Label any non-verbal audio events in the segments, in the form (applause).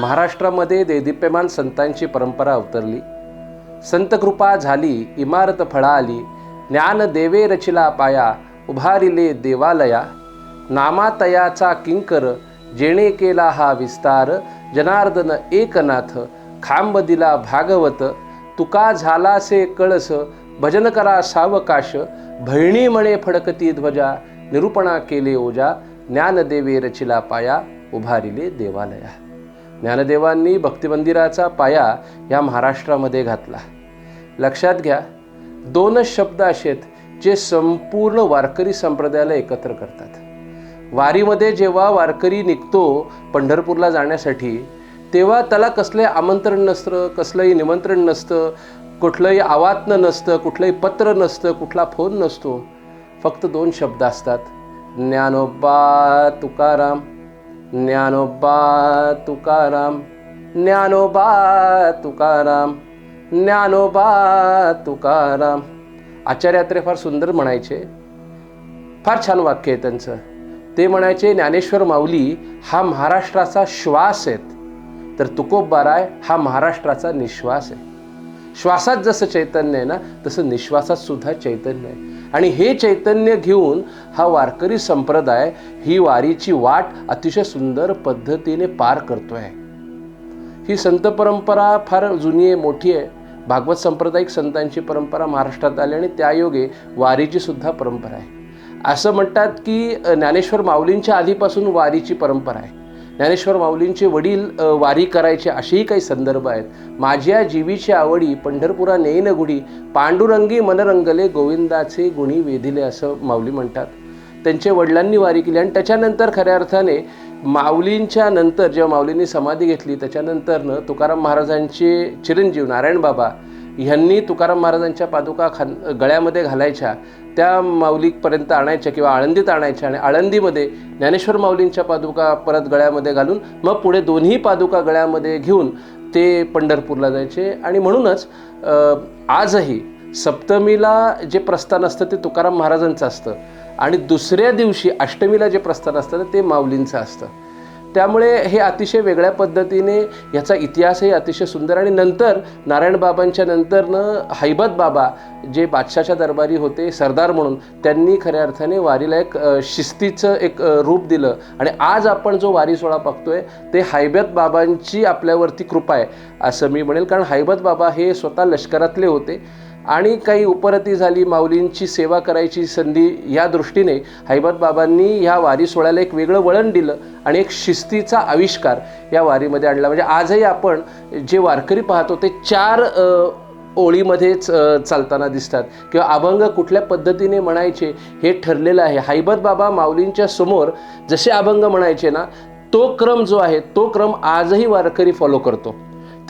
महाराष्ट्रामध्ये देदीप्यमान संतांची परंपरा अवतरली. संत कृपा झाली इमारत फळा आली ज्ञान देवे रचिला पाया उभारिले देवालया. नामातयाचा किंकर जेणे केला हा विस्तार जनार्दन एकनाथ खांब दिला भागवत तुका झालासे कळस भजन करा सावकाश भैणी म्हणे फडकती ध्वजा निरूपणा केले ओजा ज्ञानदेवे रचिला पाया उभारिले देवालया. ज्ञानदेवांनी भक्तिमंदिराचा पाया या महाराष्ट्रामध्ये घातला. लक्षात घ्या दोनच शब्द असे आहेत जे संपूर्ण वारकरी संप्रदायाला एकत्र करतात. वारीमध्ये जेव्हा वारकरी निघतो पंढरपूरला जाण्यासाठी तेव्हा त्याला कसले आमंत्रण नसतं कसलंही निमंत्रण नसतं कुठलंही आवातनं नसतं कुठलंही पत्र नसतं कुठला फोन नसतो. फक्त दोन शब्द असतात. ज्ञानोबा तुकाराम. ज्ञानोबा तुकाराम. ज्ञानोबा तुकाराम. ज्ञानोबा तुकाराम. आचार्यात्रे फार सुंदर म्हणायचे. फार छान वाक्य आहे त्यांचं. ते म्हणायचे ज्ञानेश्वर माऊली हा महाराष्ट्राचा श्वास आहेत. तर तुकोबाराय हा महाराष्ट्राचा निश्वास आहे. श्वासात जसं चैतन्य आहे ना तसं निश्वासात सुद्धा चैतन्य आहे. आणि हे चैतन्य घेऊन हा वारकरी संप्रदाय ही वारीची वाट अतिशय सुंदर पद्धतीने पार करतोय. ही संत परंपरा फार जुनी आहे मोठी आहे. भागवत सांप्रदायिक संतांची परंपरा महाराष्ट्रात आली आणि त्यायोगे वारीची सुद्धा परंपरा आहे. असं म्हणतात की ज्ञानेश्वर माऊलींच्या आधीपासून वारीची परंपरा आहे. ज्ञानेश्वर माऊलींचे वडील वारी करायचे असेही काही संदर्भ आहेत. माझ्या जीवीची आवडी पंढरपुरा नेईन गुढी पांडुरंगी मनरंगले गोविंदाचे गुणी वेधिले असं माऊली म्हणतात. त्यांच्या वडिलांनी वारी केली आणि त्याच्यानंतर खऱ्या अर्थाने माऊलींच्या नंतर जेव्हा माऊलींनी समाधी घेतली त्याच्यानंतरनं तुकाराम महाराजांचे चिरंजीव नारायण बाबा ह्यांनी तुकाराम महाराजांच्या पादुका खान गळ्यामध्ये घालायच्या त्या माऊलीपर्यंत आणायच्या किंवा आळंदीत आणायच्या आणि आळंदीमध्ये ज्ञानेश्वर माऊलींच्या पादुका परत गळ्यामध्ये घालून मग पुढे दोन्ही पादुका गळ्यामध्ये घेऊन ते पंढरपूरला जायचे. आणि म्हणूनच आजही सप्तमीला जे प्रस्थान असतं ते तुकाराम महाराजांचं असतं आणि दुसऱ्या दिवशी अष्टमीला जे प्रस्थान असतं ते माऊलींचं असतं. त्यामुळे हे अतिशय वेगळ्या पद्धतीने याचा इतिहासही अतिशय सुंदर आणि नंतर नारायण बाबांच्या नंतरनं हैबत बाबा जे बादशाच्या दरबारी होते सरदार म्हणून त्यांनी खऱ्या अर्थाने वारीला एक शिस्तीचं एक रूप दिलं. आणि आज आपण जो वारी सोहळा बघतोय ते हैबत बाबांची आपल्यावरती कृपा आहे असं मी म्हणेल. कारण हैबत बाबा हे स्वतः लष्करातले होते. आणि काही उपरती झाली माऊलींची सेवा करायची संधी या दृष्टीने हैबत बाबांनी ह्या वारी सोहळ्याला एक वेगळं वळण दिलं आणि एक शिस्तीचा आविष्कार या वारीमध्ये आणला. म्हणजे आजही आपण जे वारकरी पाहतो ते चार ओळीमध्येच चालताना दिसतात. किंवा अभंग कुठल्या पद्धतीने म्हणायचे हे ठरलेलं आहे. हैबत बाबा माऊलींच्या समोर जसे अभंग म्हणायचे ना तो क्रम जो आहे तो क्रम आजही वारकरी फॉलो करतो.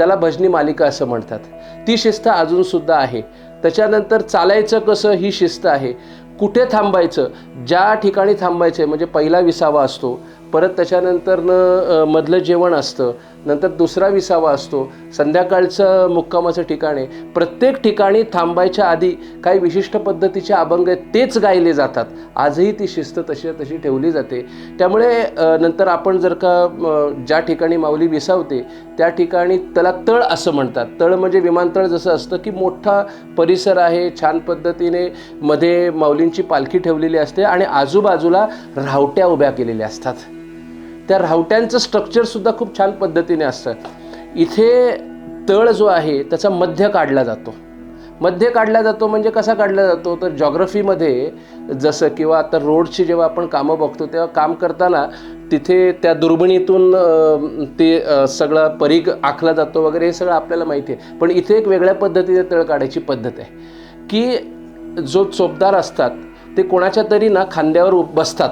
त्याला भजनी मालिका असं म्हणतात. ती शिस्त अजूनसुद्धा आहे. त्याच्यानंतर चालायचं कसं ही शिस्त आहे. कुठे थांबायचं? ज्या ठिकाणी थांबायचं आहे म्हणजे पहिला विसावा असतो. परत त्याच्यानंतरनं न मधलं जेवण असतं. नंतर दुसरा विसावा असतो. संध्याकाळचं मुक्कामाचं ठिकाण आहे. प्रत्येक ठिकाणी थांबायच्या आधी काही विशिष्ट पद्धतीचे अभंग आहेत तेच गायले जातात. आजही ती शिस्त तशी तशी ठेवली जाते. त्यामुळे नंतर आपण जर का ज्या ठिकाणी माऊली विसावते त्या ठिकाणी त्याला तळ असं म्हणतात. तळ म्हणजे विमानतळ जसं असतं की मोठा परिसर आहे छान पद्धतीने मध्ये माऊलींची पालखी ठेवलेली असते आणि आजूबाजूला रावट्या उभ्या केलेल्या असतात. त्या रावट्यांचं स्ट्रक्चरसुद्धा खूप छान पद्धतीने असतं. इथे तळ जो आहे त्याचा मध्य काढला जातो. मध्य काढला जातो म्हणजे कसा काढला जातो? तर जॉग्रफीमध्ये जसं किंवा आता रोडची जेव्हा आपण कामं बघतो तेव्हा काम करताना तिथे त्या दुर्बिणीतून ते सगळा सगळं परीघ आखला जातो वगैरे हे सगळं आपल्याला माहिती आहे. पण इथे एक वेगळ्या पद्धतीने तळ काढायची पद्धत आहे. की जो चोपदार असतात ते कोणाच्या तरी ना खांद्यावर बसतात.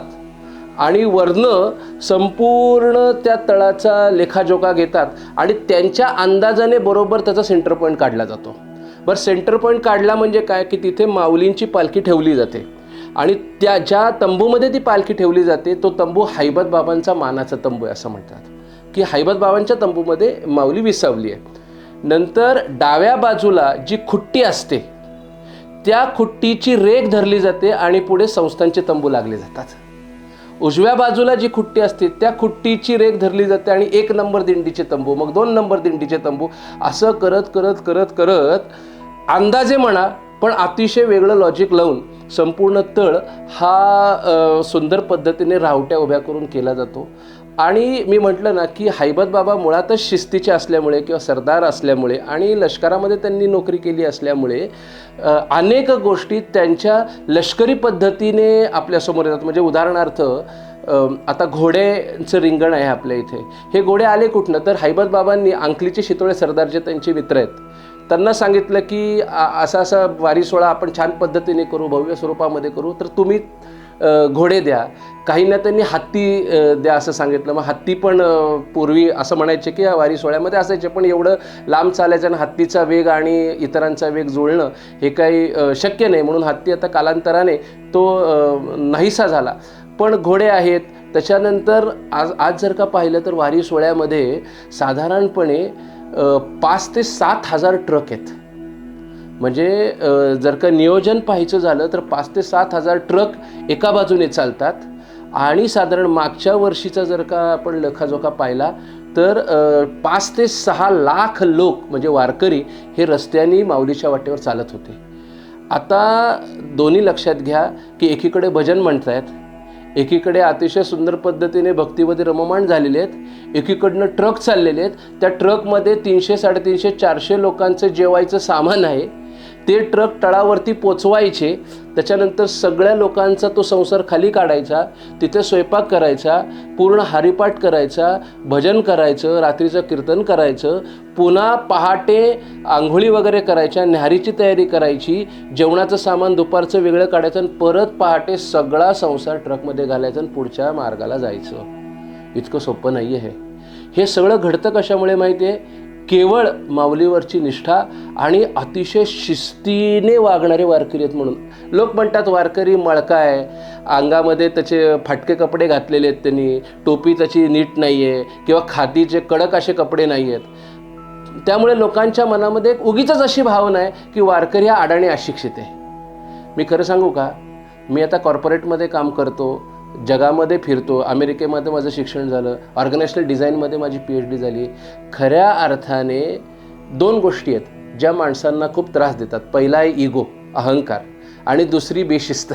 आणि वरनं संपूर्ण त्या तळाचा लेखाजोखा घेतात आणि त्यांच्या अंदाजाने बरोबर त्याचा सेंटर पॉईंट काढला जातो. बरं सेंटर पॉईंट काढला म्हणजे काय? की तिथे माऊलींची पालखी ठेवली जाते. आणि त्या ज्या तंबूमध्ये ती पालखी ठेवली जाते तो तंबू हैबत बाबांचा मानाचा तंबू आहे असं म्हणतात. की हैबत बाबांच्या तंबूमध्ये माऊली विसावली आहे. नंतर डाव्या बाजूला जी खुट्टी असते त्या खुट्टीची रेख धरली जाते आणि पुढे संस्थांचे तंबू लागले जातात. उजव्या बाजूला जी खुट्टी असते त्या खुट्टीची रेख धरली जाते आणि एक नंबर दिंडीचे तंबू. मग दोन नंबर दिंडीचे तंबू. असं करत करत करत करत अंदाजे म्हणा पण अतिशय वेगळं लॉजिक लावून संपूर्ण तळ हा सुंदर पद्धतीने रावट्या उभ्या करून केला जातो. आणि मी म्हटलं ना की हैबत बाबा मुळातच शिस्तीचे असल्यामुळे किंवा सरदार असल्यामुळे आणि लष्करामध्ये त्यांनी नोकरी केली असल्यामुळे अनेक गोष्टी त्यांच्या लष्करी पद्धतीने आपल्यासमोर येतात. म्हणजे उदाहरणार्थ आता घोड्यांचं रिंगण आहे आपल्या इथे. हे घोडे आले कुठनं? तर हैबत बाबांनी अंकलीचे शितोळे सरदार जे त्यांचे मित्र आहेत. त्यांना सांगितलं की असा असा वारी सोहळा आपण छान पद्धतीने करू भव्य स्वरूपामध्ये करू तर तुम्ही घोडे द्या. काहींना त्यांनी हत्ती द्या असं सांगितलं. मग हत्ती पण पूर्वी असं म्हणायचे की या वारी सोहळ्यामध्ये असायचे. पण एवढं लांब चालायचं आणि हत्तीचा वेग आणि इतरांचा वेग जुळणं हे काही शक्य नाही. म्हणून हत्ती आता कालांतराने तो नाहीसा झाला. पण घोडे आहेत. त्याच्यानंतर आज आज जर का पाहिलं तर वारी सोहळ्यामध्ये साधारणपणे पाच ते सात हजार ट्रक आहेत. म्हणजे जर का नियोजन पाहायचं झालं तर पाच ते सात हजार ट्रक एका बाजूने चालतात. आणि साधारण मागच्या वर्षीचा जर का आपण लेखाजोखा पाहिला तर पाच ते सहा लाख लोक म्हणजे वारकरी हे रस्त्यानी माऊलीच्या वाटेवर चालत होते. आता दोन्ही लक्षात घ्या की एकीकडे भजन म्हणतायत एकीकडे अतिशय सुंदर पद्धतीने भक्तीमध्ये रममाण झालेले आहेत एकीकडनं ट्रक चाललेले आहेत. त्या ट्रकमध्ये तीनशे साडेतीनशे चारशे लोकांचं जेवायचं सामान आहे. ते ट्रक तळावरती पोचवायचे त्याच्यानंतर सगळ्या लोकांचा तो संसार खाली काढायचा तिथे स्वयंपाक करायचा पूर्ण हरिपाठ करायचा भजन करायचं रात्रीचं कीर्तन करायचं पुन्हा पहाटे आंघोळी वगैरे करायच्या न्याहारीची तयारी करायची जेवणाचं सामान दुपारचं वेगळं काढायचं आणि परत पहाटे सगळा संसार ट्रकमध्ये घालायचा आणि पुढच्या मार्गाला जायचं. इतकं सोपं नाही आहे हे सगळं घडतं कशामुळे माहिती आहे केवळ माऊलीवरची निष्ठा आणि अतिशय शिस्तीने वागणारे वारकरी आहेत म्हणून. लोक म्हणतात वारकरी मळका आहे. अंगामध्ये त्याचे फाटके कपडे घातलेले आहेत त्यांनी. टोपी त्याची नीट नाही आहे किंवा खादीचे कडक असे कपडे नाही आहेत त्यामुळे लोकांच्या मनामध्ये एक उगीच अशी भावना आहे की वारकरी हा अडाणी अशिक्षित आहे. मी खरं सांगू का? मी आता कॉर्पोरेटमध्ये काम करतो. जगामध्ये फिरतो अमेरिकेमध्ये माझं शिक्षण झालं ऑर्गनायझेशनल डिझाईनमध्ये माझी पी एच डी झाली. खऱ्या अर्थाने दोन गोष्टी आहेत ज्या माणसांना खूप त्रास देतात. पहिला आहे इगो अहंकार आणि दुसरी बेशिस्त.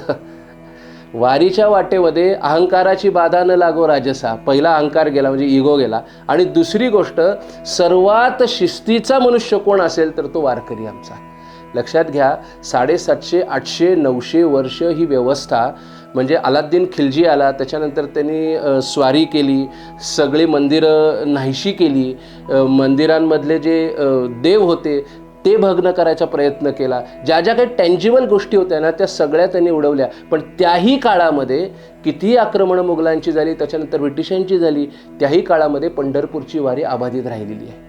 वारीच्या वाटेमध्ये अहंकाराची बाधा न लागो राजसा. पहिला अहंकार गेला म्हणजे इगो गेला. आणि दुसरी गोष्ट सर्वात शिस्तीचा मनुष्य कोण असेल तर तो वारकरी आमचा. लक्षात घ्या साडेसातशे आठशे नऊशे वर्ष ही व्यवस्था म्हणजे अलाद्दीन खिलजी आला त्याच्यानंतर त्यांनी स्वारी केली सगळी मंदिरं नाहीशी केली मंदिरांमधले जे देव होते ते भग्न करायचा प्रयत्न केला. ज्या ज्या काही टँजिबल गोष्टी होत्या ना त्या सगळ्या त्यांनी उडवल्या. पण त्याही काळामध्ये कितीही आक्रमणं मुघलांची झाली त्याच्यानंतर ब्रिटिशांची झाली त्याही काळामध्ये पंढरपूरची वारी अबाधित राहिलेली आहे.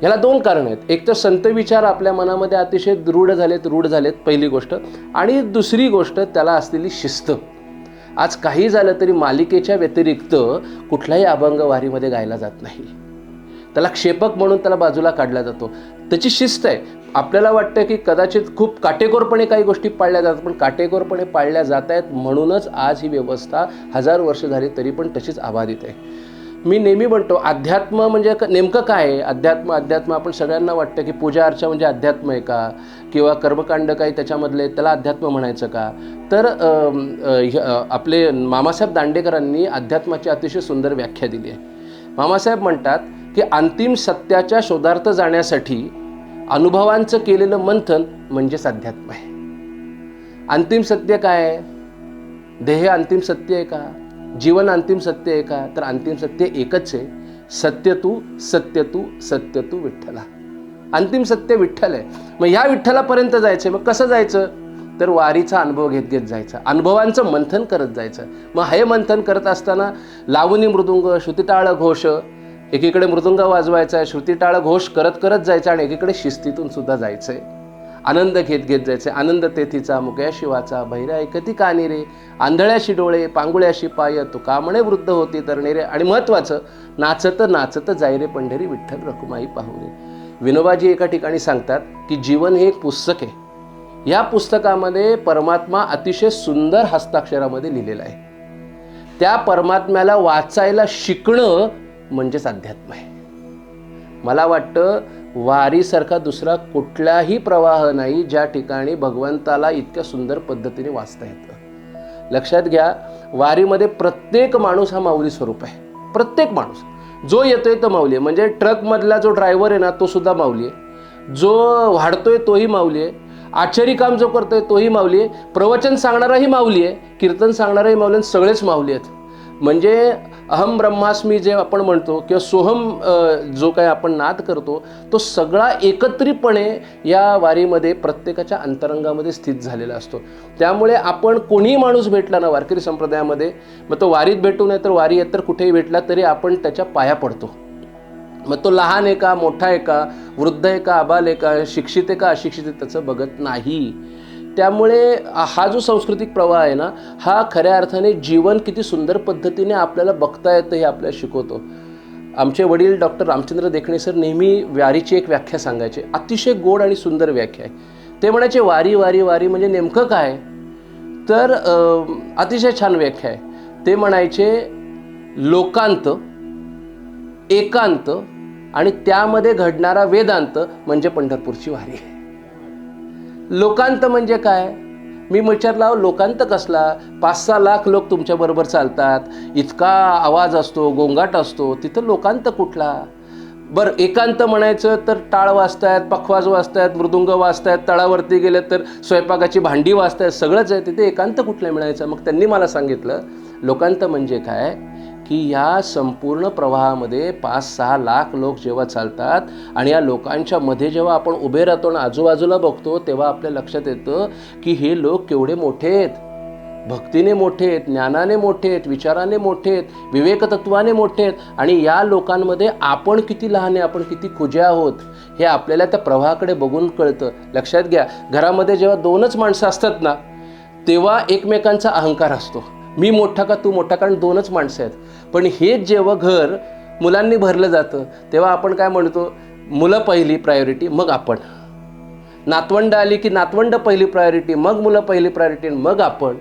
ह्याला दोन कारणं आहेत. एक तर संत विचार आपल्या मनामध्ये अतिशय दृढ झालेत रूढ झालेत पहिली गोष्ट. आणि दुसरी गोष्ट त्याला असलेली शिस्त. आज काही झालं तरी मालिकेच्या व्यतिरिक्त कुठलाही अभंग वारीमध्ये गायला जात नाही. त्याला क्षेपक म्हणून त्याला बाजूला काढला जातो. त्याची शिस्त आहे. आपल्याला वाटतं की कदाचित खूप काटेकोरपणे काही गोष्टी पाळल्या जातात पण काटेकोरपणे पाळल्या जात आहेत म्हणूनच आज ही व्यवस्था हजार वर्ष झाली तरी पण तशीच अबाधित आहे. मी नेहमी म्हणतो अध्यात्म म्हणजे नेमकं काय आहे? अध्यात्म अध्यात्म आपण सगळ्यांना वाटतं की पूजा अर्चा म्हणजे अध्यात्म आहे का? किंवा कर्मकांड काही त्याच्यामधले त्याला अध्यात्म म्हणायचं का? तर आपले मामासाहेब दांडेकरांनी अध्यात्माची अतिशय सुंदर व्याख्या दिली आहे. मामासाहेब म्हणतात की अंतिम सत्याच्या शोधार्थ जाण्यासाठी अनुभवांचं केलेलं मंथन म्हणजेच अध्यात्म आहे. अंतिम सत्य काय आहे? देह अंतिम सत्य आहे का? जीवन अंतिम सत्य आहे का? तर अंतिम सत्य एकच आहे. सत्य तू सत्य तू सत्य तू विठ्ठला. अंतिम सत्य विठ्ठल आहे. मग ह्या विठ्ठलापर्यंत जायचं मग कसं जायचं? तर वारीचा अनुभव घेत घेत जायचा. अनुभवांचं मंथन करत जायचं. मग हे मंथन करत असताना लावणी मृदुंग श्रुतीटाळ घोष एकीकडे मृदुंग वाजवायचा आहे श्रुतीटाळ घोष करत करत जायचा आणि एकीकडे शिस्तीतून सुद्धा जायचंय. आनंद घेत घेत जायचे आनंद तेथीचा मुक्या शिवाचा भैरा एकती कानी रे. आंधळ्याशी डोळे पांगुळ्याशी पाय तुका म्हणे वृद्ध होती तरणे रे आणि महत्त्वाचं नाचत नाचत जाय रे पंढरी विठ्ठल रखुमाई पाहू रे विनोबाजी एका ठिकाणी सांगतात की जीवन हे एक पुस्तक आहे. या पुस्तकामध्ये परमात्मा अतिशय सुंदर हस्ताक्षरामध्ये लिहिलेला आहे. त्या परमात्म्याला वाचायला शिकणं म्हणजेच अध्यात्म आहे. मला वाटतं वारीसारखा दुसरा कुठलाही प्रवाह नाही ज्या ठिकाणी भगवंताला इतक्या सुंदर पद्धतीने वाचता येतं. लक्षात घ्या वारीमध्ये प्रत्येक माणूस हा माऊली स्वरूप आहे. प्रत्येक माणूस. जो येतोय तो माऊली आहे. म्हणजे ट्रकमधला जो ड्रायव्हर आहे ना तो सुद्धा माऊली आहे. जो वाढतोय तोही माऊली आहे. आचारी काम जो करतोय तोही माऊली आहे. प्रवचन सांगणाराही माऊली आहे. कीर्तन सांगणाराही माऊली आहे, सगळेच माऊली आहेत. म्हणजे अहम ब्रह्मास्मी जे आपण म्हणतो किंवा सोहम जो काय आपण नाद करतो तो सगळा एकत्रितपणे या वारीमध्ये प्रत्येकाच्या अंतरंगामध्ये स्थित झालेला असतो. त्यामुळे आपण कोणीही माणूस भेटला ना वारकरी संप्रदायामध्ये मग तो वारीत भेटू नये तर वारी येत तर कुठेही भेटला तरी आपण त्याच्या पाया पडतो. मग तो लहान आहे का मोठा आहे का वृद्ध आहे का आबाल आहे का शिक्षित आहे का अशिक्षित आहे त्याचं बघत नाही. त्यामुळे हा जो सांस्कृतिक प्रवाह आहे ना हा खऱ्या अर्थाने जीवन किती सुंदर पद्धतीने आपल्याला बघता येतं हे आपल्याला शिकवतो. आमचे वडील डॉक्टर रामचंद्र देखणे सर नेहमी वारीची एक व्याख्या सांगायचे. अतिशय गोड आणि सुंदर व्याख्या आहे. ते म्हणायचे वारी वारी वारी म्हणजे नेमकं काय? तर अतिशय छान व्याख्या आहे. ते म्हणायचे लोकांत एकांत आणि त्यामध्ये घडणारा वेदांत म्हणजे पंढरपूरची वारी. आहे लोकांत म्हणजे काय? मी विचारला लोकांत कसला? पाच सहा लाख लोक तुमच्याबरोबर चालतात. इतका आवाज असतो गोंगाट असतो. तिथं लोकांत कुठला? बरं एकांत म्हणायचं तर टाळ वाजतायत पखवाज वाजतायत मृदुंग वाजतायत तळावरती गेले तर स्वयंपाकाची भांडी वाजतायत सगळंच आहे. तिथे एकांत कुठलं मिळायचं? मग त्यांनी मला सांगितलं लोकांत म्हणजे काय? की या संपूर्ण प्रवाहामध्ये पाच सहा लाख लोक जेव्हा चालतात आणि या लोकांच्या मध्ये जेव्हा आपण उभे राहतो आणि आजूबाजूला बघतो तेव्हा आपल्या लक्षात येतं की हे लोक केवढे मोठे आहेत. भक्तीने मोठे आहेत ज्ञानाने मोठे आहेत विचाराने मोठे आहेत विवेकतत्वाने मोठे आहेत आणि या लोकांमध्ये आपण किती लहान आहे आपण किती खुजे आहोत हे आपल्याला त्या प्रवाहाकडे बघून कळतं. लक्षात घ्या घरामध्ये जेव्हा दोनच माणसं असतात ना तेव्हा एकमेकांचा अहंकार असतो. मी मोठा का तू मोठा? कारण दोनच माणसं आहेत. पण हेच जेव्हा घर मुलांनी भरलं जातं तेव्हा आपण काय म्हणतो? मुलं पहिली प्रायोरिटी मग आपण. नातवंड आली की नातवंड पहिली प्रायोरिटी मग मुलं पहिली प्रायोरिटी मग आपण.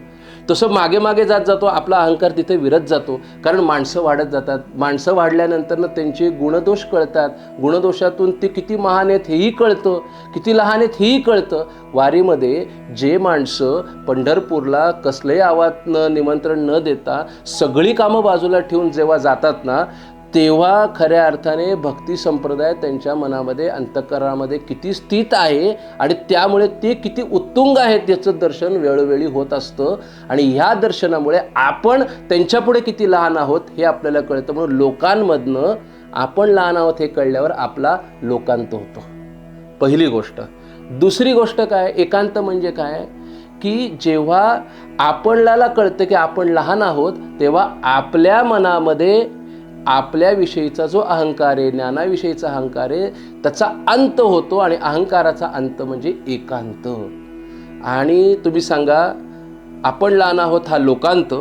तसं मागे मागे जात जातो आपला अहंकार तिथे विरत जातो. कारण माणसं वाढत जातात. माणसं वाढल्यानंतर त्यांचे गुणदोष कळतात. गुणदोषातून ते किती महान आहेत हेही कळतं. किती लहान आहेत हेही कळतं. वारीमध्ये जे माणसं पंढरपूरला कसलंही आवाज निमंत्रण न देता सगळी कामं बाजूला ठेवून जेव्हा जातात ना तेव्हा खऱ्या अर्थाने भक्ती संप्रदाय त्यांच्या मनामध्ये अंतकरणामध्ये किती स्थित आहे आणि त्यामुळे ते किती उत्तुंग आहेत याचं दर्शन वेळोवेळी होत असतं. आणि ह्या दर्शनामुळे आपण त्यांच्यापुढे किती लहान आहोत हे आपल्याला कळतं. म्हणून लोकांमधनं आपण लहान आहोत हे कळल्यावर आपला लोकांत होतो. पहिली गोष्ट. दुसरी गोष्ट काय? एकांत म्हणजे काय? की जेव्हा आपल्याला कळतं की आपण लहान आहोत तेव्हा आपल्या मनामध्ये आपल्याविषयीचा जो अहंकार आहे ज्ञानाविषयीचा अहंकार आहे त्याचा अंत होतो आणि अहंकाराचा अंत म्हणजे एकांत. आणि तुम्ही सांगा आपण लहान आहोत हा लोकांत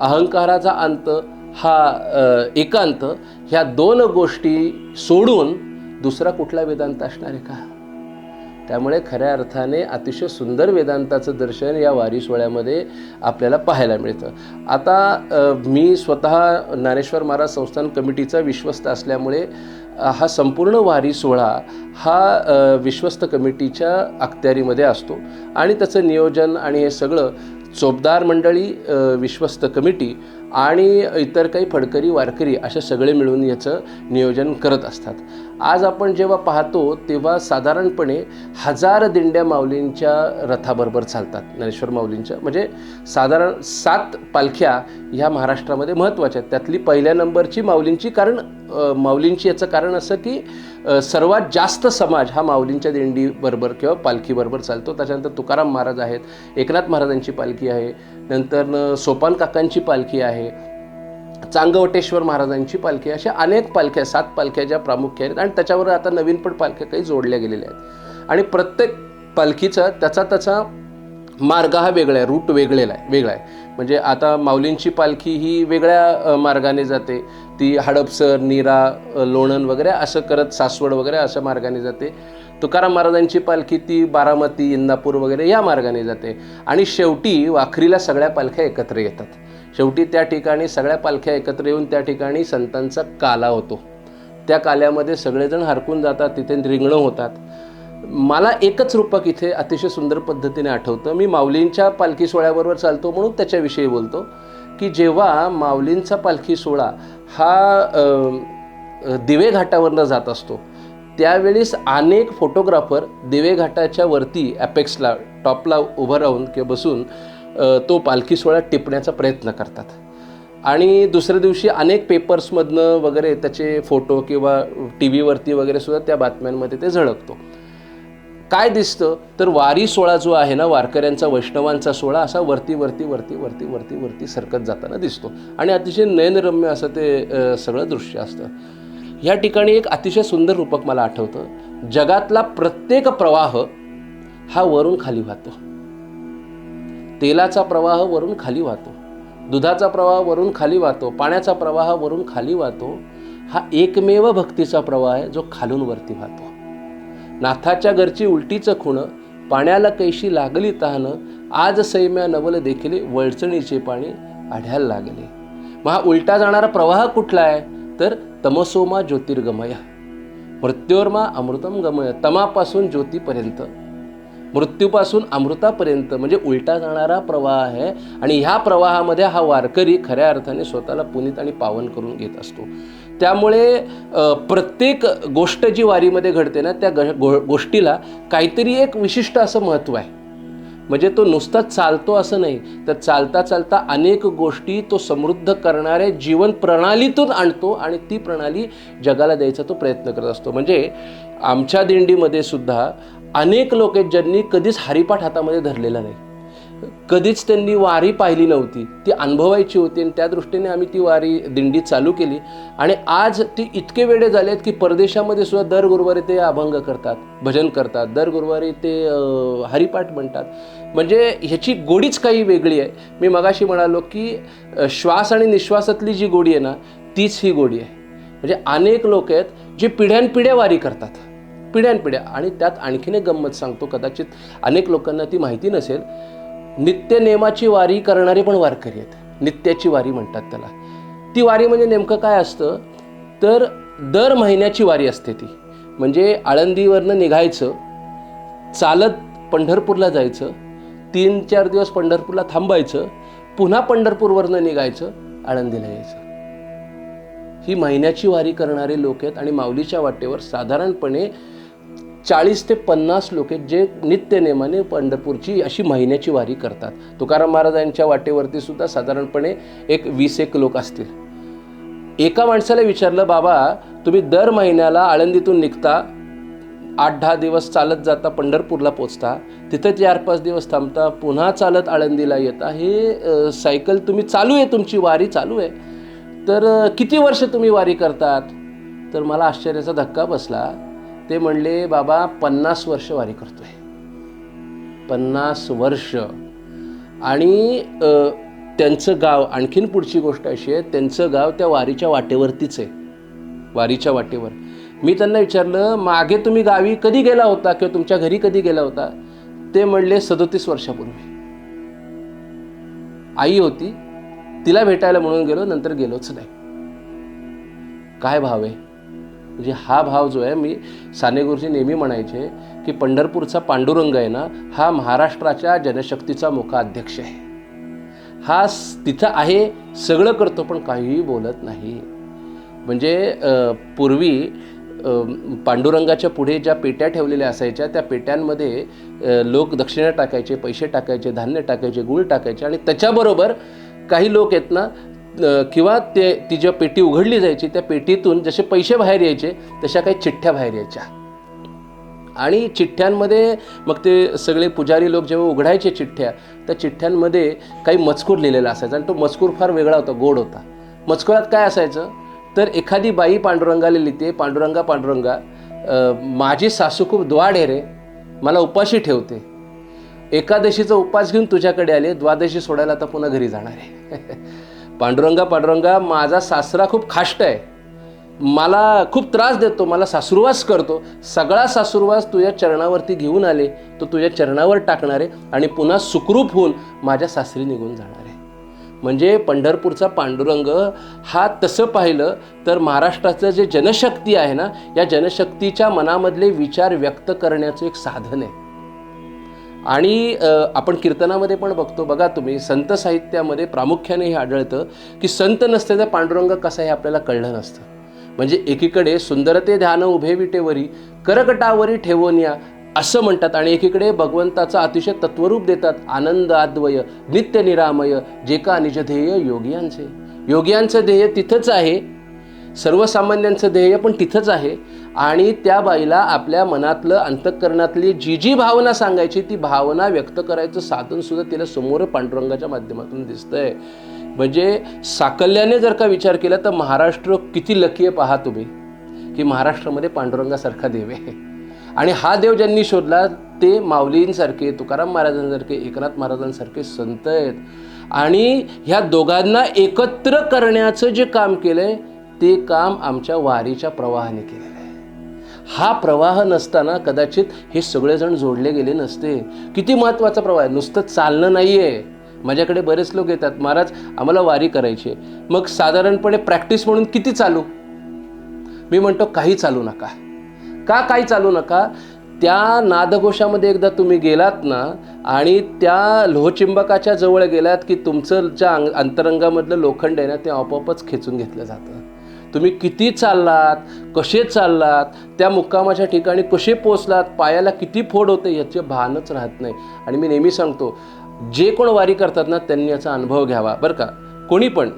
अहंकाराचा अंत हा एकांत ह्या दोन गोष्टी सोडून दुसरा कुठला वेदांत असणार आहे का? त्यामुळे खऱ्या अर्थाने अतिशय सुंदर वेदांताचं दर्शन या वारी सोहळ्यामध्ये आपल्याला पाहायला मिळतं. आता मी स्वतः ज्ञानेश्वर महाराज संस्थान कमिटीचा विश्वस्त असल्यामुळे हा संपूर्ण वारी सोहळा हा विश्वस्त कमिटीच्या अखत्यारीमध्ये असतो. आणि त्याचं नियोजन आणि हे सगळं चोपदार मंडळी विश्वस्त कमिटी आणि इतर काही फडकरी वारकरी असे सगळे मिळून याचं नियोजन करत असतात. आज आपण जेव्हा पाहतो तेव्हा साधारणपणे हजार दिंड्या माऊलींच्या रथाबरोबर चालतात ज्ञानेश्वर माऊलींच्या. म्हणजे साधारण सात पालख्या ह्या महाराष्ट्रामध्ये महत्त्वाच्या आहेत. त्यातली पहिल्या नंबरची माऊलींची कारण माऊलींची याचं कारण असं की सर्वात जास्त समाज हा माऊलींच्या दिंडीबरोबर किंवा पालखीबरोबर चालतो. त्याच्यानंतर तुकाराम महाराज आहेत एकनाथ महाराजांची पालखी आहे नंतर सोपान काकांची पालखी आहे चांगवटेश्वर महाराजांची पालखी अशा अनेक पालख्या सात पालख्या ज्या प्रामुख्य आहेत आणि त्याच्यावर आता नवीन पण पालख्या काही जोडल्या गेलेल्या आहेत. आणि प्रत्येक पालखीचा त्याचा त्याचा मार्ग हा वेगळा आहे रूट वेगळेला आहे वेगळा आहे. म्हणजे आता माऊलींची पालखी ही वेगळ्या मार्गाने जाते. ती हडपसर नीरा लोणन वगैरे असं करत सासवड वगैरे अशा मार्गाने जाते. तुकाराम महाराजांची पालखी ती बारामती इंदापूर वगैरे या मार्गाने जाते. आणि शेवटी वाखरीला सगळ्या पालख्या एकत्र येतात. शेवटी त्या ठिकाणी सगळ्या पालख्या एकत्र येऊन त्या ठिकाणी संतांचा काला होतो. त्या काल्यामध्ये सगळेजण हरकून जातात तिथे रिंगणं होतात. मला एकच रूपक इथे अतिशय सुंदर पद्धतीने आठवतं. मी माऊलींच्या पालखी सोहळ्याबरोबर चालतो म्हणून त्याच्याविषयी बोलतो की जेव्हा माऊलींचा पालखी सोहळा हा दिवे घाटावरनं जात असतो त्यावेळेस अनेक फोटोग्राफर दिवे घाटाच्या वरती ॲपेक्सला टॉपला उभं राहून किंवा बसून तो पालखी सोहळा टिपण्याचा प्रयत्न करतात. आणि दुसऱ्या दिवशी अनेक पेपर्समधनं वगैरे त्याचे फोटो किंवा टी व्हीवरती वगैरे सुद्धा त्या बातम्यांमध्ये ते झळकतो. काय दिसतं? तर वारी सोहळा जो आहे ना वारकऱ्यांचा वैष्णवांचा सोहळा असा वरती वरती वरती वरती वरती वरती सरकत जाताना दिसतो. आणि अतिशय नयनरम्य असं ते सगळं दृश्य असतं. या ठिकाणी एक अतिशय सुंदर रूपक मला आठवतं. जगातला प्रत्येक प्रवाह हा वरून खाली वाहतो. तेलाचा प्रवाह वरून खाली वाहतो. दुधाचा प्रवाह वरून खाली वाहतो. पाण्याचा प्रवाह वरून खाली वाहतो. हा एकमेव भक्तीचा प्रवाह आहे जो खालून वरती वाहतो. नाथाच्या घरची उलटीचं खुणं पाण्याला कैशी लागली तहानं आज सैम्या नवल देखील वळचणीचे पाणी आढ्याला लागले. मग हा उलटा जाणारा प्रवाह कुठला आहे? तर तमसोमा ज्योतिर्गमय. मृत्योर्मा अमृतम गमय. तमापासून ज्योतीपर्यंत. मृत्यूपासून अमृतापर्यंत. म्हणजे उलटा जाणारा प्रवाह आहे. आणि ह्या प्रवाहामध्ये हा वारकरी खऱ्या अर्थाने स्वतःला पुनीत आणि पावन करून घेत असतो. त्यामुळे प्रत्येक गोष्ट जी वारीमध्ये घडते ना त्या ग गो गोष्टीला काहीतरी एक विशिष्ट असं महत्त्व आहे. म्हणजे तो नुसता चालतो असं नाही. तर चालता चालता अनेक गोष्टी तो समृद्ध करणाऱ्या जीवन प्रणालीतून आणतो आणि ती प्रणाली जगाला द्यायचा तो प्रयत्न करत असतो. म्हणजे आमच्या दिंडीमध्ये सुद्धा अनेक लोक आहेत ज्यांनी कधीच हरिपाठ हातामध्ये धरलेला नाही. कधीच त्यांनी वारी पाहिली नव्हती. ती अनुभवायची होती आणि त्या दृष्टीने आम्ही ती वारी दिंडी चालू केली. आणि आज ती इतके वेळे झाले आहेत की परदेशामध्ये सुद्धा दर गुरुवारी ते अभंग करतात भजन करतात. दर गुरुवारी ते हरिपाठ म्हणतात म्हणजे ह्याची गोडीच काही वेगळी आहे. मी मगाशी म्हणालो की श्वास आणि निश्वासातली जी गोडी आहे ना तीच ही गोडी आहे. म्हणजे अनेक लोक आहेत जे पिढ्यानपिढ्या वारी करतात. पिढ्यानपिढ्या. आणि त्यात आणखीन एक गंमत सांगतो कदाचित अनेक लोकांना ती माहिती नसेल. नित्य नेमाची वारी करणारे पण वारकरी आहेत. नित्याची वारी म्हणतात त्याला. ती वारी म्हणजे नेमकं काय असतं? तर दर महिन्याची वारी असते ती. म्हणजे आळंदीवरनं निघायचं चालत पंढरपूरला जायचं तीन चार दिवस पंढरपूरला थांबायचं पुन्हा पंढरपूरवरनं निघायचं आळंदीला यायचं. ही महिन्याची वारी करणारे लोक आहेत आणि माऊलीच्या वाटेवर साधारणपणे चाळीस ते पन्नास लोक आहेत जे नित्यनेमाने पंढरपूरची अशी महिन्याची वारी करतात. तुकाराम महाराजांच्या वाटेवरती सुद्धा साधारणपणे एक वीस एक लोक असतील. एका माणसाला विचारलं बाबा तुम्ही दर महिन्याला आळंदीतून निघता आठ दहा दिवस चालत जाता पंढरपूरला पोचता तिथं चार पाच दिवस थांबता पुन्हा चालत आळंदीला येता. हे सायकल तुम्ही चालू आहे तुमची वारी चालू आहे. तर किती वर्ष तुम्ही वारी करतात? तर मला आश्चर्याचा धक्का बसला. ते म्हणले बाबा पन्नास वर्ष वारी करतोय. पन्नास वर्ष. आणि त्यांचं गाव आणखीन पुढची गोष्ट अशी आहे त्यांचं गाव त्या वारीच्या वाटेवरतीच आहे. वारीच्या वाटेवर. मी त्यांना विचारलं मागे तुम्ही गावी कधी गेला होता किंवा तुमच्या घरी कधी गेला होता? ते म्हणले सदोतीस वर्षापूर्वी. आई होती तिला भेटायला म्हणून गेलो नंतर गेलोच नाही. काय भाव आहे? म्हणजे हा भाव जो आहे मी साने गुरुजी नेहमी म्हणायचे की पंढरपूरचा पांडुरंग आहे ना हा महाराष्ट्राच्या जनशक्तीचा मुखाध्यक्ष आहे. हा तिथं आहे सगळं करतो पण काहीही बोलत नाही. म्हणजे पूर्वी पांडुरंगाच्या पुढे ज्या पेट्या ठेवलेल्या असायच्या त्या पेट्यांमध्ये लोक दक्षिणा टाकायचे पैसे टाकायचे धान्य टाकायचे गुळ टाकायचे आणि त्याच्याबरोबर काही लोक आहेत ना किंवा ते ती ज्या पेटी उघडली जायची त्या पेटीतून जसे पैसे बाहेर यायचे तशा काही चिठ्ठ्या बाहेर यायच्या. आणि चिठ्ठ्यांमध्ये मग ते सगळे पुजारी लोक जेव्हा उघडायचे चिठ्ठ्या त्या चिठ्ठ्यांमध्ये काही मजकूर लिहिलेला असायचा आणि तो मजकूर फार वेगळा होता गोड होता. मजकुरात काय असायचं? तर एखादी बाई पांडुरंगाला लिहिते पांडुरंगा पांडुरंगा माझी सासू खूप द्वाड रे मला उपाशी ठेवते. एकादशीचा उपास घेऊन तुझ्याकडे आले द्वादशी सोडायला आता पुन्हा घरी जाणार आहे. (laughs) पांडुरंगा पांडुरंगा माझा सासरा खूप खाष्ट आहे. मला खूप त्रास देतो मला सासुरवास करतो. सगळा सासुरवास तुझ्या चरणावरती घेऊन आले तो तुझ्या चरणावर टाकणार आहे आणि पुन्हा सुखरूप होऊन माझ्या सासरी निघून जाणार आहे. म्हणजे पंढरपूरचा पांडुरंग हा तसं पाहिलं तर महाराष्ट्राचं जे जनशक्ती आहे ना या जनशक्तीच्या मनामधले विचार व्यक्त करण्याचं एक साधन आहे. आणि आपण कीर्तनामध्ये पण बघतो बघा तुम्ही संत साहित्यामध्ये प्रामुख्याने हे आढळतं की संत नसते तर पांडुरंग कसा हे आपल्याला कळलं नसतं. म्हणजे एकीकडे सुंदरते ध्यान उभे विटेवरी करकटावरी या असं म्हणतात आणि एकीकडे भगवंताचा अतिशय तत्वरूप देतात आनंद आद्वय नित्य निरामय जे का निजध्येय योगियांचे. योगियांचं ध्येय तिथंच आहे. सर्वसामान्यांचं ध्येय पण तिथंच आहे. आणि त्या बाईला आपल्या मनातलं अंतःकरणातली जी जी भावना सांगायची ती भावना व्यक्त करायचं साधन सुद्धा तिला समोर पांडुरंगाच्या माध्यमातून दिसतंय. म्हणजे साकल्याने जर का विचार केला तर महाराष्ट्र किती लकी आहे पहा तुम्ही की महाराष्ट्रामध्ये पांडुरंगासारखा देव आहे. आणि हा देव ज्यांनी शोधला ते माऊलींसारखे तुकाराम महाराजांसारखे एकनाथ महाराजांसारखे संत आहेत. आणि ह्या दोघांना एकत्र करण्याचं जे काम केलंय ते काम आमच्या वारीच्या प्रवाहाने केलेलं आहे. हा प्रवाह नसताना कदाचित हे सगळेजण जोडले गेले नसते. किती महत्त्वाचा प्रवाह आहे. नुसतं चालणं नाही आहे माझ्याकडे बरेच लोक येतात. महाराज आम्हाला वारी करायची आहे. मग साधारणपणे प्रॅक्टिस म्हणून किती चालू? मी म्हणतो काही चालू नका. का काही चालू नका? त्या नादघोषामध्ये एकदा तुम्ही गेलात ना आणि त्या लोहचिंबकाच्या जवळ गेलात की तुमचं ज्या अंग अंतरंगामधलं लोखंड आहे ना ते आपोआपच खेचून घेतलं जातं. तुम्ही किती चाललात? कसे चाललात? त्या मुक्कामाच्या ठिकाणी कसे पोचलात? पायाला किती फोड होते याचे भानच राहत नाही. आणि मी नेहमी सांगतो जे कोण वारी करतात ना त्यांनी याचा अनुभव घ्यावा बरं का? कोणी पण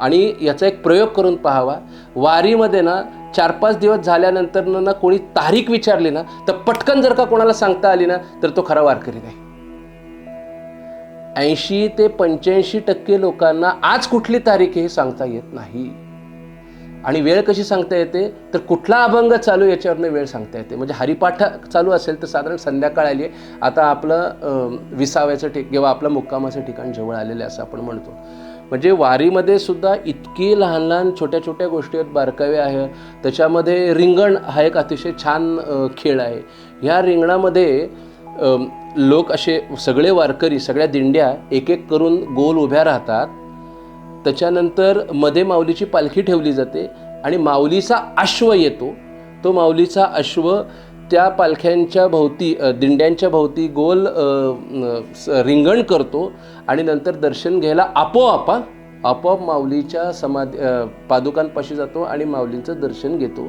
आणि याचा एक प्रयोग करून पाहावा. वारीमध्ये ना चार पाच दिवस झाल्यानंतर ना कोणी तारीख विचारली ना तर पटकन जर का कोणाला सांगता आली ना तर तो खरा वारकरी नाही. ऐंशी ते पंच्याऐंशी टक्के लोकांना आज कुठली तारीख हे सांगता येत नाही. आणि वेळ कशी सांगता येते? तर कुठला अभंग चालू याच्यावरनं वेळ सांगता येते? म्हणजे हरिपाठ चालू असेल तर साधारण संध्याकाळ आली आहे. आता आपलं विसाव्याचं ठिक किंवा आपलं मुक्कामाचं ठिकाण जवळ आलेलं आहे असं आपण म्हणतो. म्हणजे वारीमध्ये सुद्धा इतकी लहान लहान छोट्या छोट्या गोष्टी आहेत बारकावे आहे. त्याच्यामध्ये रिंगण हा एक अतिशय छान खेळ आहे. ह्या रिंगणामध्ये लोक असे सगळे वारकरी सगळ्या दिंड्या एक एक करून गोल उभ्या राहतात. त्याच्यानंतरमध्ये माऊलीची पालखी ठेवली जाते आणि माऊलीचा अश्व येतो. तो माऊलीचा अश्व त्या पालख्यांच्या भोवती दिंड्यांच्या भोवती गोल स- रिंगण करतो आणि नंतर दर्शन घ्यायला आपोआप आपोआप माऊलीच्या समाधी पादुकांपाशी जातो आणि माऊलींचं दर्शन घेतो.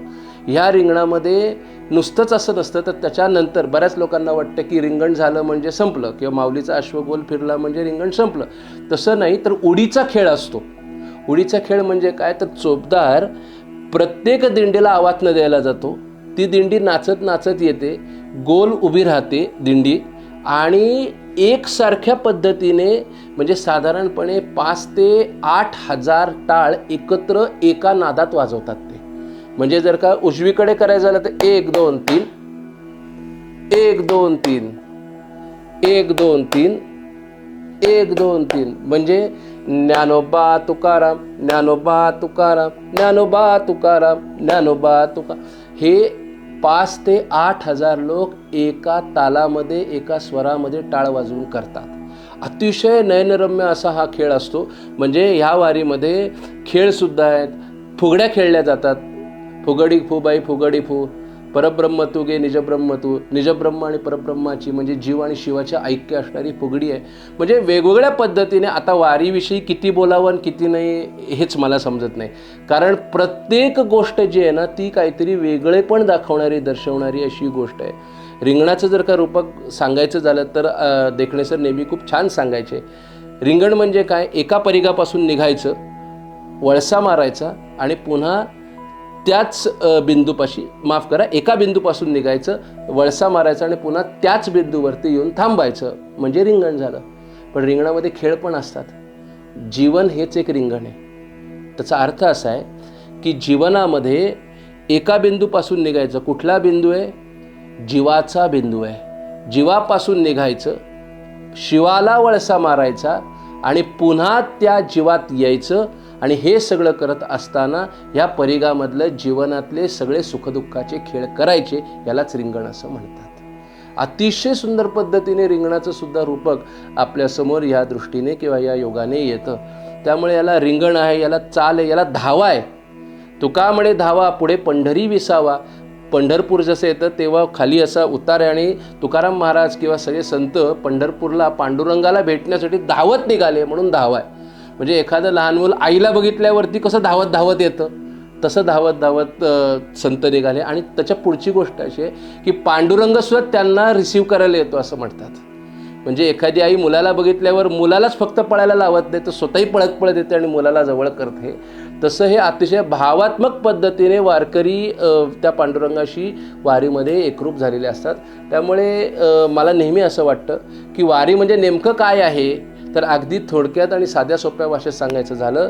ह्या रिंगणामध्ये नुसतंच असं नसतं तर त्याच्यानंतर बऱ्याच लोकांना वाटतं की रिंगण झालं म्हणजे संपलं किंवा माऊलीचा अश्वगोल फिरला म्हणजे रिंगण संपलं. तसं नाही तर उडीचा खेळ असतो. उडीचा खेळ म्हणजे काय? तर चोपदार प्रत्येक दिंडीला आवाज न द्यायला जातो. ती दिंडी नाचत नाचत येते. गोल उभी राहते दिंडी आणि एकसारख्या पद्धतीने म्हणजे साधारणपणे पाच ते आठ हजार टाळ एकत्र एका नादात वाजवतात ते. म्हणजे जर का उजवीकडे करायचं झालं तर एक दोन तीन. एक दोन तीन. एक दोन तीन. एक दोन तीन. म्हणजे ज्ञानोबा तुकाराम ज्ञानोबा तुकाराम ज्ञानोबा तुकाराम ज्ञानोबा तुका हे पाच ते आठ हजार लोक एका तालामध्ये एका स्वरामध्ये टाळ वाजवून करतात. अतिशय नयनरम्य असा हा खेळ असतो. म्हणजे ह्या वारीमध्ये खेळसुद्धा आहेत. फुगड्या खेळल्या जातात. फुगडी फुबाई फुगडी फू. परब्रह्म तू गे निजब्रह्म तू निजब्रह्म आणि परब्रह्माची म्हणजे जीव आणि शिवाच्या ऐक्य असणारी फुगडी आहे. म्हणजे वेगवेगळ्या पद्धतीने आता वारीविषयी किती बोलावं आणि किती नाही हेच मला समजत नाही. कारण प्रत्येक गोष्ट जी आहे ना ती काहीतरी वेगळे पण दाखवणारी दर्शवणारी अशी गोष्ट आहे. रिंगणाचं जर का रूपक सांगायचं झालं तर देखणे सर नेहमी खूप छान सांगायचे. रिंगण म्हणजे काय? एका परिघापासून निघायचं वळसा मारायचा आणि पुन्हा त्याच बिंदूपाशी माफ करा एका बिंदूपासून निघायचं वळसा मारायचा आणि पुन्हा त्याच बिंदूवरती येऊन थांबायचं म्हणजे रिंगण झालं. पण रिंगणामध्ये खेळ पण असतात. जीवन हेच एक रिंगण आहे. त्याचा अर्थ असा आहे की जीवनामध्ये एका बिंदूपासून निघायचं कुठला बिंदू आहे? जीवाचा बिंदू आहे. जीवापासून निघायचं शिवाला वळसा मारायचा आणि पुन्हा त्या जीवात यायचं आणि हे सगळं करत असताना ह्या परिघामधलं जीवनातले सगळे सुखदुःखाचे खेळ करायचे यालाच रिंगण असं म्हणतात. अतिशय सुंदर पद्धतीने रिंगणाचं सुद्धा रूपक आपल्यासमोर या दृष्टीने किंवा या योगाने येतं. त्यामुळे याला रिंगण आहे याला चाल आहे याला धावा आहे. तुका म्हणे धावा पुढे पंढरी विसावा. पंढरपूर जसं येतं तेव्हा खाली असा उतार आहे आणि तुकाराम महाराज किंवा सगळे संत पंढरपूरला पांडुरंगाला भेटण्यासाठी धावत निघाले म्हणून धावा आहे. म्हणजे एखादं लहान मुलं आईला बघितल्यावरती कसं धावत धावत येतं तसं धावत धावत संत निघाले. आणि त्याच्या पुढची गोष्ट अशी आहे की पांडुरंगसुद्धा त्यांना रिसीव्ह करायला येतो असं म्हणतात. म्हणजे एखादी आई मुलाला बघितल्यावर मुलालाच फक्त पळायला लावत नाही तर स्वतःही पळत पळत येते आणि मुलाला जवळ करते. तसं हे अतिशय भावात्मक पद्धतीने वारकरी त्या पांडुरंगाशी वारीमध्ये एकरूप झालेले असतात. त्यामुळे मला नेहमी असं वाटतं की वारी म्हणजे नेमकं काय आहे तर अगदी थोडक्यात आणि साध्या सोप्या भाषेत सांगायचं झालं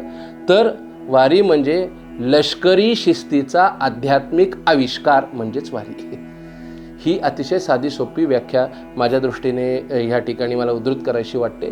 तर वारी म्हणजे लष्करी शिस्तीचा आध्यात्मिक आविष्कार म्हणजेच वारी. ही अतिशय साधी सोपी व्याख्या माझ्या दृष्टीने ह्या ठिकाणी मला उद्धृत करायची वाटते.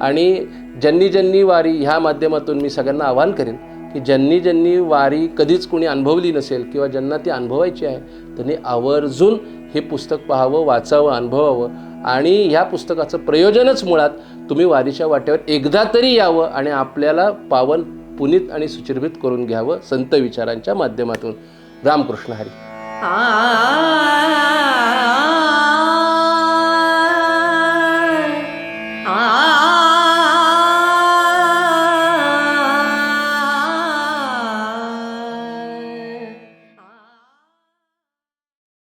आणि ज्यांनी ज्यांनी वारी ह्या माध्यमातून मी सगळ्यांना आवाहन करेन की ज्यांनी ज्यांनी वारी कधीच कोणी अनुभवली नसेल किंवा ज्यांना ती अनुभवायची आहे त्यांनी आवर्जून हे पुस्तक पाहावं वाचावं अनुभवावं. आणि ह्या पुस्तकाचं प्रयोजनच मुळात तुम्ही वारीच्या वाटेवर एकदा तरी यावं आणि आपल्याला पावन पुनीत आणि सुचिर्भित करून घ्यावं संत विचारांच्या माध्यमातून. रामकृष्ण हरी. आ